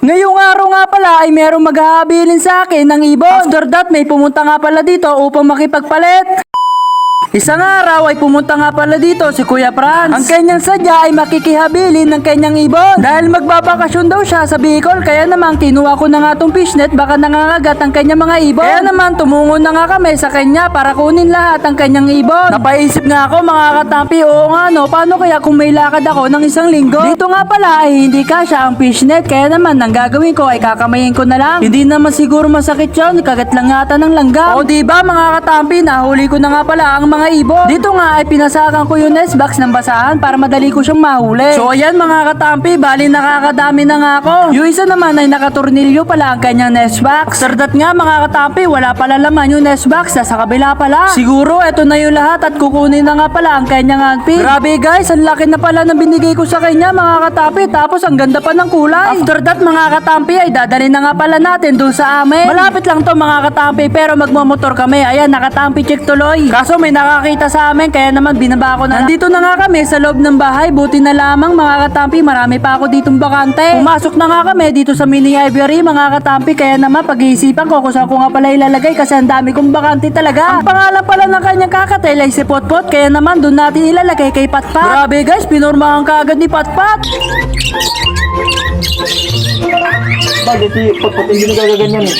Ngayong araw nga pala ay merong maghahabilin sa akin ng ibon. After that, may pumunta nga pala dito upang makipagpalit. Isang araw ay pumunta nga pala dito si Kuya Franz. Ang kanyang sadya ay makikihabilin ng kanyang ibon. Dahil magbabakasyon daw siya sa Bicol, kaya naman kinuha ko na nga tong fishnet baka nangangagat ang kanyang mga ibon. Kaya naman tumungo na nga kami sa kanya para kunin lahat ang kanyang ibon. Napaisip nga ako mga katampi, oo nga no, paano kaya kung may lakad ako ng isang linggo? Dito nga pala ay hindi kasya ang fishnet, kaya naman ang gagawin ko ay kakamayin ko na lang. Hindi naman siguro masakit yun, kagat lang ng langgam. O diba mga katampi, nahuli ko na nga pala ang mga ibon. Dito nga ay pinasakan ko yung nest box ng basahan para madali ko siyang mahuli. So ayan mga katampi, bali nakakadami na nga ako. Yung isa naman ay nakatornilyo pala ang kanyang nest box. After that nga mga katampi, wala pala laman yung nest box, sa kabila pala. Siguro eto na yung lahat at kukunin na nga pala ang kanyang outfit. Grabe guys, ang laki na pala ng binigay ko sa kanya mga katampi, tapos ang ganda pa ng kulay. After that mga katampi ay dadalhin na nga pala natin doon sa amin. Malapit lang to mga katampi pero magmamotor kami. Ayan, nakatampi check tuloy. Kaso may nakakita sa amin kaya naman binaba ko na. Nandito na nga kami sa loob ng bahay. Buti na lamang mga katampi, marami pa ako ditong bakante. Pumasok na nga kami dito sa mini library mga katampi kaya naman pag-iisipan ko kung saan ko nga pala ilalagay kasi ang dami kong bakante talaga. Ang pangalan pala ng kanyang kakatel ay si Potpot kaya naman doon natin ilalagay kay Patpat. Grabe guys, pinormahan ka agad ni Patpat. Bakit si Potpot hindi nagagaganyan eh?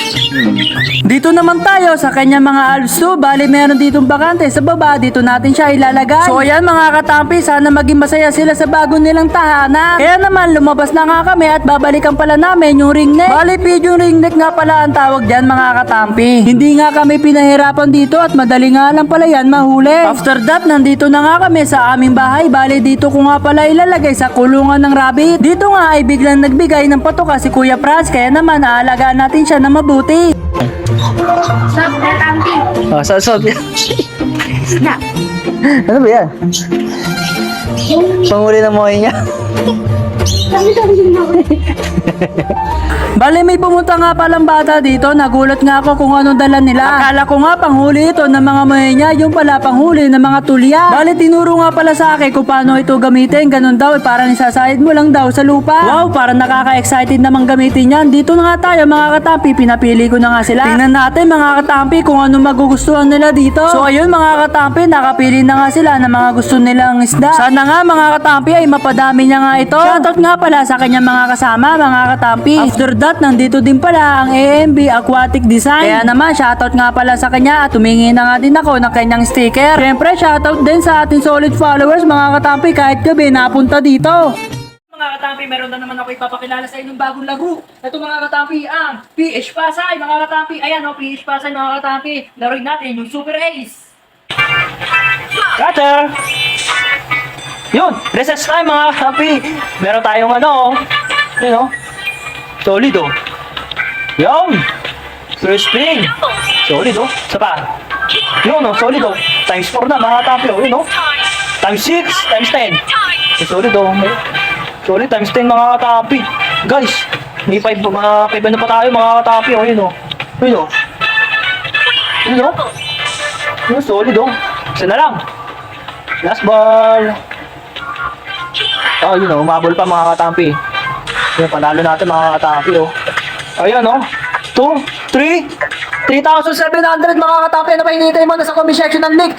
Dito naman tayo sa kanyang mga alsto. Bali meron ditong bakante sa baba. Dito natin siya ilalagay. So ayan mga katampi, sana maging masaya sila sa bago nilang tahanan. Kaya naman lumabas na nga kami at babalikan pala namin yung ringneck. Bali yung ringneck nga pala ang tawag dyan mga katampi. Hindi nga kami pinahirapan dito at madali nga lang pala yan mahuli. After that, nandito na nga kami sa aming bahay. Bali dito ko nga pala ilalagay sa kulungan ng rabbit. Dito nga ay biglang nagbigay ng patoka si Kuya Franz. Kaya naman aalagaan natin siya na mabuti. Stop that auntie. Ah, sa Na. Ano ba yan? Panguli ng mohay niya. Bale may pumunta nga palang bata dito, nagulat nga ako kung anong dala nila. Akala ko nga panghuli ito ng mga mahenya, yung pala panghuli ng mga tulya. Bale tinuro nga pala sa akin kung paano ito gamitin, ganun daw, eh, parang isasahid mo lang daw sa lupa. Wow, parang nakaka-excited namang gamitin yan. Dito na nga tayo mga katampi, pinapili ko na nga sila. Tingnan natin mga katampi kung ano magugustuhan nila dito. So ayun mga katampi, nakapili na nga sila ng mga gusto nilang isda. Sana nga mga katampi ay mapadami niya nga ito. Shoutout nga pala sa kanyang mga kasama, mga katampi. After that, nandito din pala ang AMB Aquatic Design. Kaya naman, shoutout nga pala sa kanya at humingi na nga din ako ng kanyang sticker. Siyempre, shoutout din sa ating solid followers, mga katampi, kahit gabi napunta dito. Mga katampi, meron na naman ako ipapakilala sa inyong bagong laro. Ito mga katampi, ang PH Pasay, mga katampi. Ayan o, PH Pasay, mga katampi. Laruin natin yung Super Ace. Cutter! Yun! Recess time mga kapi! Meron tayong ano, oh. yun oh. Solid oh. Yun! First spring! Solid oh. Isa pa. Yun oh, solid oh. Times 4 na mga kapi oh. Yun oh. Times 6, times 10. Eh, solid oh. Solid times 10 mga katapi. Guys, may 5 mga 5 na pa tayo mga katapi oh. Yun oh. Yun oh. Yun oh. Yun, solid oh. Isa na lang. Last ball. Oh, yun oh, umabol pa mga katampi. Yun, panalo natin mga katampi oh. Ayun oh. 2, 3, 3,700 mga katampi. Ano pa hinihintay mo? Nasa comment section ng link.